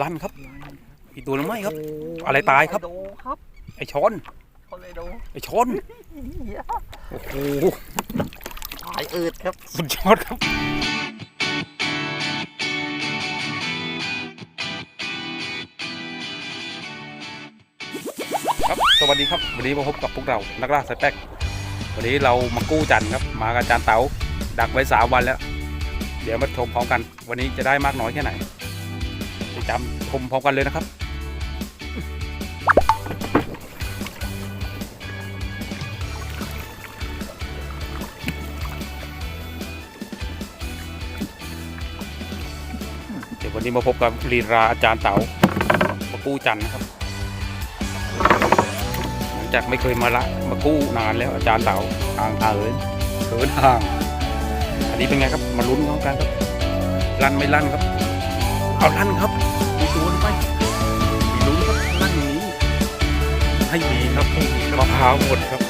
ลั่นครับ อีกตัวหรือไม่ครับ อะไรตายครับ โดครับไอชอนคนเลยโดไอชอนโอ้โหสายอืดครับสุดยอดครับ ครับ สวัสดีครับ วันนี้มาพบกับพวกเรา นักล่าสายแป๊กวันนี้เรามากู้จันทร์ครับ มากับอาจารย์เต๋าดักไว้สามวันแล้ว เดี๋ยวมาชมพร้อมกัน วันนี้จะได้มากน้อยแค่ไหน ติดตามชมพร้อมกันเลยนะครับเดี๋ยววันนี้มาพบกับลีราอาจารย์เต๋ามากู้จันนะครับหลังจากไม่เคยมาละมากู้นานแล้วอาจารย์เต๋าห่างเหินเหินห่าง อันนี้เป็นไงครับมาลุ้นพร้อมกันครับลั่นไม่ลั่นครับ เอาลั่นครับ ร้าวหมดครับ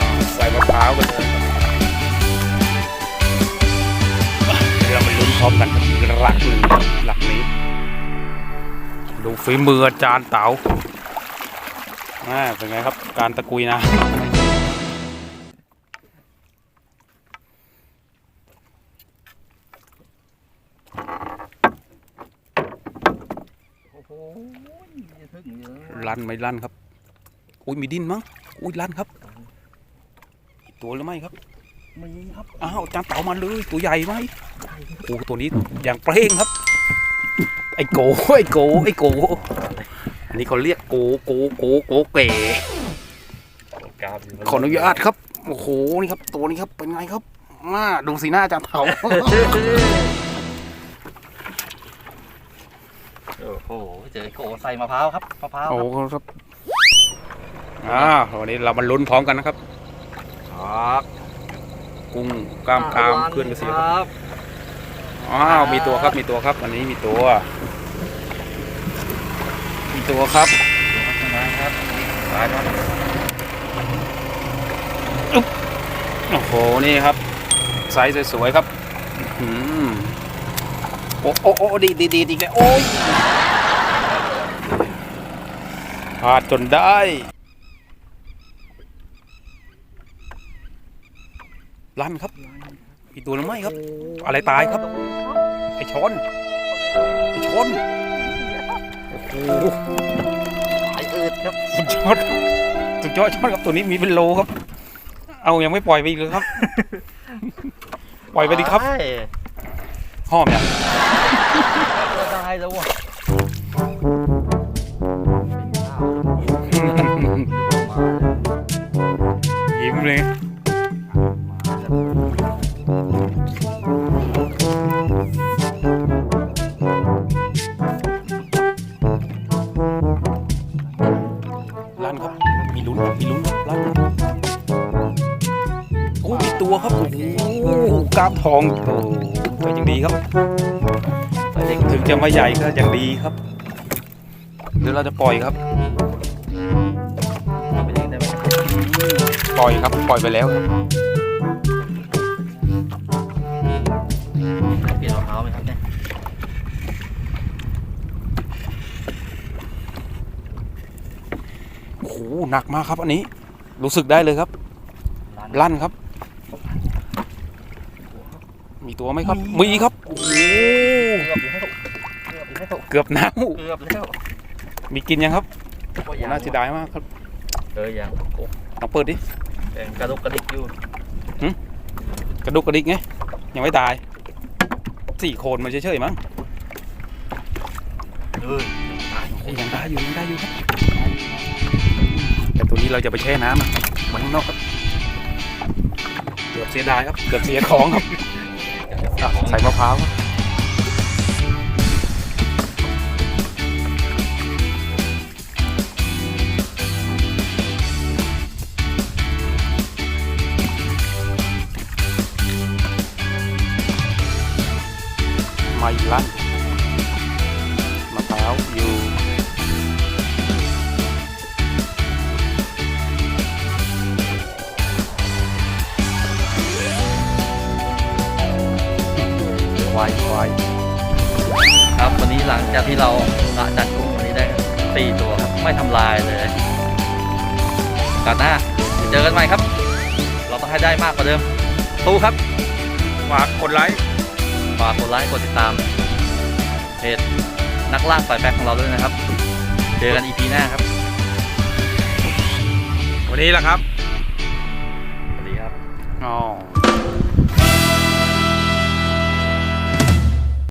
อ่าใส่มะพร้าวกันเลยครับเดี๋ยวเรามาลุ้นพร้อมกันครับหลักหนึ่งหลักนี้ ดูฝีมืออาจารย์เต๋าอ่าเป็นไงครับ การตะกุยนะ โอ้โหอย่าทึกเยอะ ลั่นไม่ลั่นครับ อุ้ยมีดิ้นมั้ง อุ้ยลั่นครับอีกตัวหรือไม่ครับมีครับ อ้าวจานเต่ามาเลยตัวใหญ่ไหมใช่ครับโอ้ตัวนี้อย่างเปร่งครับ ไอ้โกไอ้โกไอ้โก อันนี้เขาเรียกโกโกโกโกเก๋กราบยู่ขออนุญาตครับ โอ้โห นี่ครับ ตัวนี้ครับ เป็นไงครับ มาดูสีหน้าจานเต่า อ้โหเจอไอ้โกใส่มะพร้าวครับมะพร้าวโอ้ครับครับอ่าวันนี้เรามาลุ้นพร้อมกันนะครับ ครับกุ้งกล้ามกรามเพื่อนกระเสียคครับรับอ้าวมีตัวครับมีตัวครับอันนี้มีตัว มีตัวครับครับสายครับโอ้โหนี่ครับไซส์สวยๆครับอื้อหือโอ้โอ้โอ้ดีดีดีดีแกโอ้ย พลาดจนได้ ลั่นครับอีกตัวหรือไม่ครับ อะไรตายครับ ไอชอน ไอชอนโอ้โหสายอืดครับสุดยอดครับสุดยอดชอนครับตัวนี้มีเป็นโลครับ เอายังไม่ปล่อยไปอีกเลยครับ ปล่อยไปดิครับได้หอมเนี่ยได้แล้วว่ะ เลยลั่นครับ มีลุ้นครับมีลุ้นครับลั่นโอ้มีตัวครับ โอ้โหกล้ามทองโอ้ก็ยังดีครับถึงจะมาใหญ่ก็ยังดีครับ เดี๋ยวเราจะปล่อยครับ ปล่อยครับปล่อยไปแล้วครับเปลี่ยนรองเท้าไหมครับเนี่ยโอ้โหหนักมากครับอันนี้ รู้สึกได้เลยครับร้านลั่นครับ มีตัวไหมครับ มีครับโอ้โหเกือบแล้วเกือบแล้วเกือบเน่าเกือบแล้วมีกินยังครับก็โอ้น่าเสียดายมากครับ เออยังโอ้ ลองเปิดดิแดงกระดุกกระดิกอยู่กระดุกกระดิกไงยังไม่ตายสี่โคนมันเฉยๆมั้งเออตายเอ้ยยังได้อยู่ยังได้อยู่ครับแต่ตัวนี้เราจะไปแช่น้ำอะไว้ข้างนอกครับเกือบเสียดายครับเกือบเสียของครับอะใส่มะพร้าวครับ ลั่นมะพร้าวอยู่ควายควายครับวันนี้หลังจากที่เราละจัดกุ้งวันนี้ได้สี่ตัวครับไม่ทำลายเลยโอกาสหน้าเดี๋ยวเจอกันใหม่ครับ เราต้องให้ได้มากกว่าเดิมสู้ครับฝากกดไลค์ฝากกดไลค์กดติดตาม เพจนักล่าสายแบ็คของเราด้วยนะครับ เจอกันอีพีหน้าครับ วันนี้แหละครับ สวัสดีครับอ๋อ